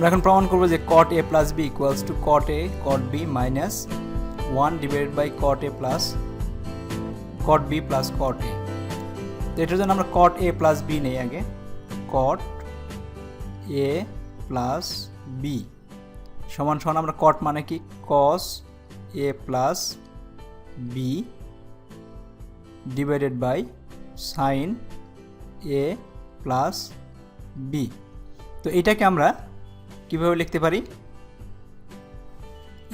আমরা এখন প্রমাণ করব যে cot A plus B equals to cot A cot B minus one divided by cot A plus cot B plus cot A তো এটার জন্য আমরা কট এ প্লাস বি নেই আগে। কট এ প্লাস বি সমান সমান আমরা কট মানে কি? Cos A plus B divided by sine A plus B তো এটাকে আমরা কীভাবে লিখতে পারি?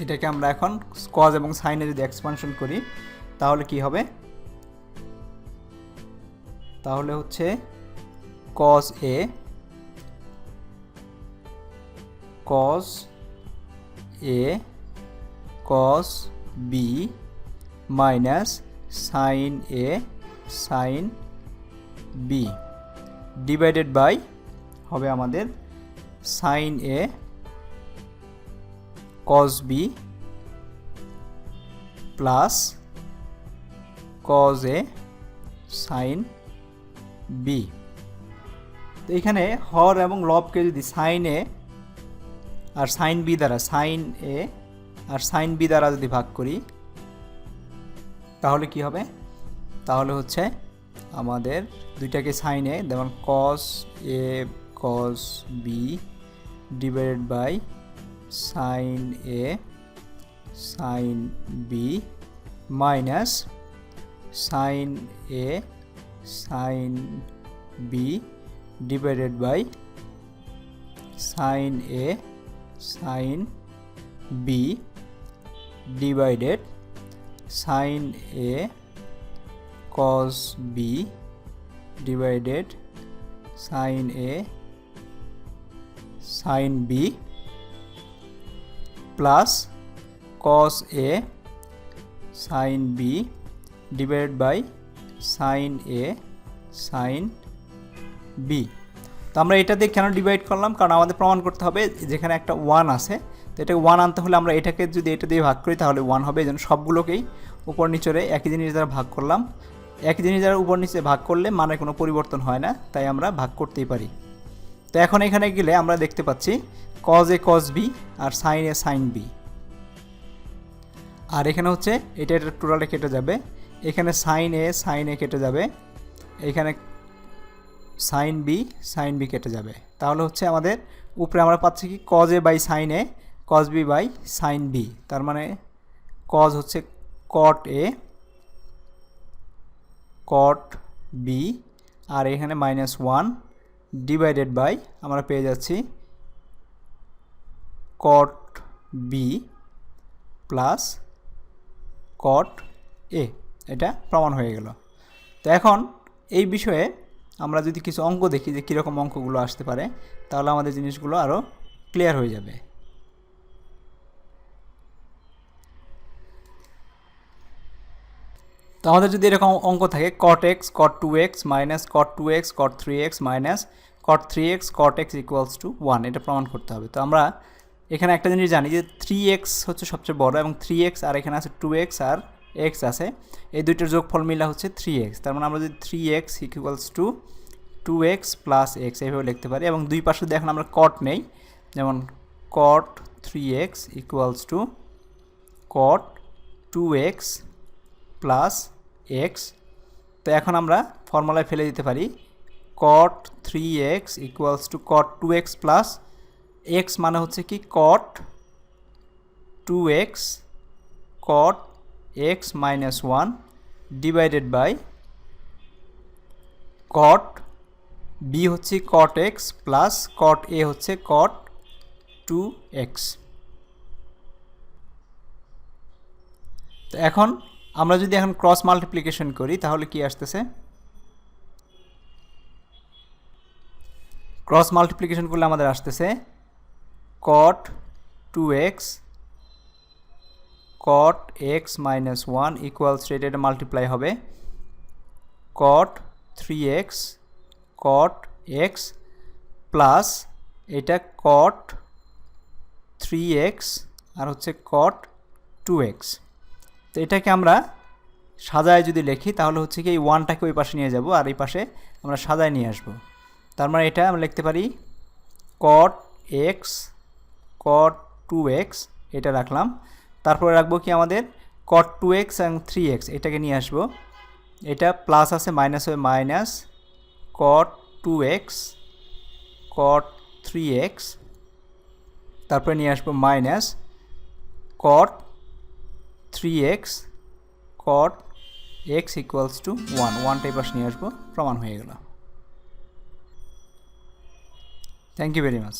এটাকে আমরা এখন কজ এবং সাইনে যদি এক্সপানশন করি, তাহলে কি হবে? তাহলে হচ্ছে cos A cos A cos B minus sine A sine B divided by হবে আমাদের sine A cos B plus cos A sine B তো এখানে হর এবং লবকে যদি সাইন এ আর সাইন বি দ্বারা সাইন এ আর সাইন বি দ্বারা যদি ভাগ করি, তাহলে কি হবে? তাহলে হচ্ছে আমাদের দুইটাকে সাইনে যেমন cos A cos B divided by sine A sine B minus sine A sine B divided by sine A sine B divided sine A cos B divided sine A sin b plus cos a sin b divided by sin a sin b তো আমরা এটা দিয়ে কেন divide করলাম? কারণ আমাদের প্রমাণ করতে হবে যেখানে একটা ওয়ান আছে। তো এটাকে ওয়ান আনতে হলে আমরা এটাকে যদি এটা দিয়ে ভাগ করি তাহলে ওয়ান হবে। জন্য সবগুলোকেই উপর নিচরে একই জিনিস দ্বারা ভাগ করলাম। একই জিনিস দ্বারা উপর নিচে ভাগ করলে মানে কোনো পরিবর্তন হয় না, তাই আমরা ভাগ করতেই পারি। তো এখন এখানে গেলে আমরা দেখতে পাচ্ছি কজ এ কজ বি আর সাইন এ সাইন বি আর এখানে হচ্ছে এটা এটা টোটালে কেটে যাবে। এখানে সাইন এ সাইন এ কেটে যাবে। এখানে সাইন বি সাইন বি কেটে যাবে। তাহলে হচ্ছে আমাদের উপরে আমরা পাচ্ছি কি cos A by sine A cos B by sine B তার মানে কজ হচ্ছে কট এ কট বি আর এখানে মাইনাস ওয়ান ডিভাইডেড বাই আমরা পেয়ে যাচ্ছি কট বি প্লাস কট এ এটা প্রমাণ হয়ে গেল। তো এখন এই বিষয়ে আমরা যদি কিছু অঙ্ক দেখি যে কীরকম অঙ্কগুলো আসতে পারে, তাহলে আমাদের জিনিসগুলো আরও ক্লিয়ার হয়ে যাবে। তো আমাদের যদি এরকম অঙ্ক থাকে cot x cot two x minus cot two x cot three x minus cot three x cot x equals to one এটা প্রমাণ করতে হবে। তো আমরা এখানে একটা জিনিস জানি যে থ্রি এক্স হচ্ছে সবচেয়ে বড় এবং থ্রি এক্স আর এখানে আছে টু এক্স আর এক্স আছে। এই দুইটার যোগফল মিলা হচ্ছে থ্রি এক্স তার মানে আমরা যদি three x equals to two x plus x এইভাবে লিখতে পারি এবং দুই পাশে দেখেন আমরা কট নেই, যেমন cot three x equals to cot two x plus x তো এখন আমরা ফর্মুলায় ফেলে দিতে পারি। Cot three x equals to cot two x plus x মানে হচ্ছে কি cot two x cot x minus one divided by cot B হচ্ছে কট এক্স প্লাস কট এ হচ্ছে কট টু এক্স তো এখন আমরা যদি এখন ক্রস মাল্টিপ্লিকেশন করি, তাহলে কি আসতেছে? ক্রস মাল্টিপ্লিকেশন করলে আমাদের আসতেছে cot two x cot x minus one equals rate এটা মাল্টিপ্লাই হবে। Cot three x cot x plus এটা কট থ্রি এক্স আর হচ্ছে কট টু এক্স তো এটাকে আমরা সাজায় যদি লিখি, তাহলে হচ্ছে কি এই ওয়ানটাকে ওই পাশে নিয়ে যাব, আর এই পাশে আমরা সাজায় নিয়ে আসব। তার মানে এটা আমরা লিখতে পারি cot x cot two x এটা রাখলাম। তারপরে রাখব কি আমাদের কট টু এক্স এবং থ্রি এক্স এটাকে নিয়ে আসব। এটা প্লাস আছে মাইনাস হবে minus cot two x cot three x তারপরে নিয়ে আসব minus cot three x cot x equals to one ওয়ানটা পাশ নিয়ে আসব প্রমাণ হয়ে গেল থ্যাংক ইউ ভেরি মাচ